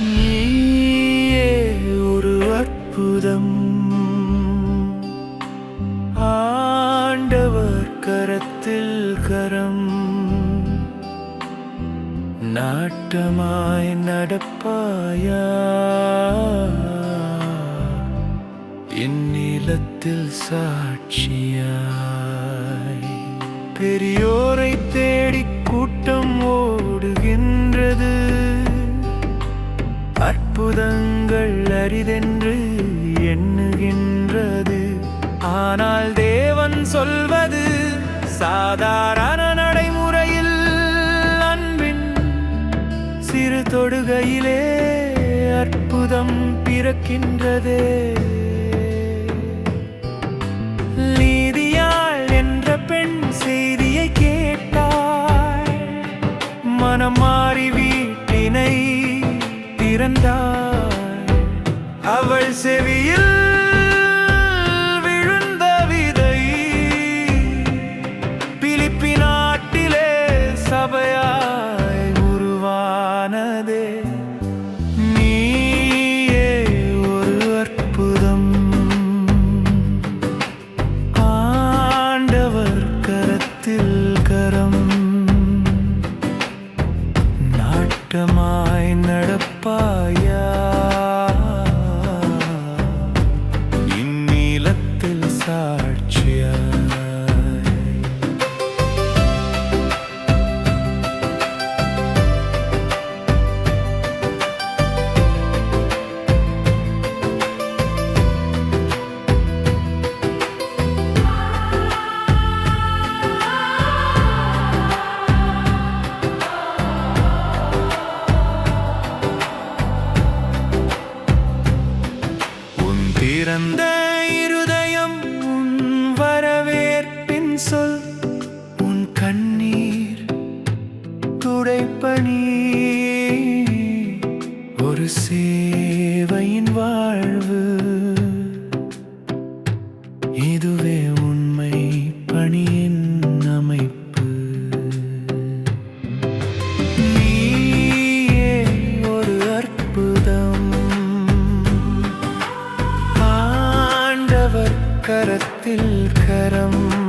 நீயே ஒரு அற்புதம். கரத்தில் கரம். நாட்டமாய் நடப்பாயா? இந்நிலத்தில் சாட்சியாய். பெரியோரை தேடி கூட்டம் ஓடுகின்றது. அற்புதங்கள் அரிதென்று எண்ணுகின்றது. ஆனால் தேவன் சொல்வது சாதாரண நடைமுறையில் அன்பின் சிறு தொடுகையிலே அற்புதம் பிறக்கின்றதே. நீதியாள் என்ற பெண் செய்தியை கேட்டாள். மனம் மாறி வீட்டினை திறந்தாள். அவள் செவியில் நாட்டமாய் நடப்பாயா? திறந்த இருதயம் உன் வரவேற்பின் சொல் உன் கண்ணீர் துடைப்பணி ஒரு சேவையின் கரத்தில் கரம்.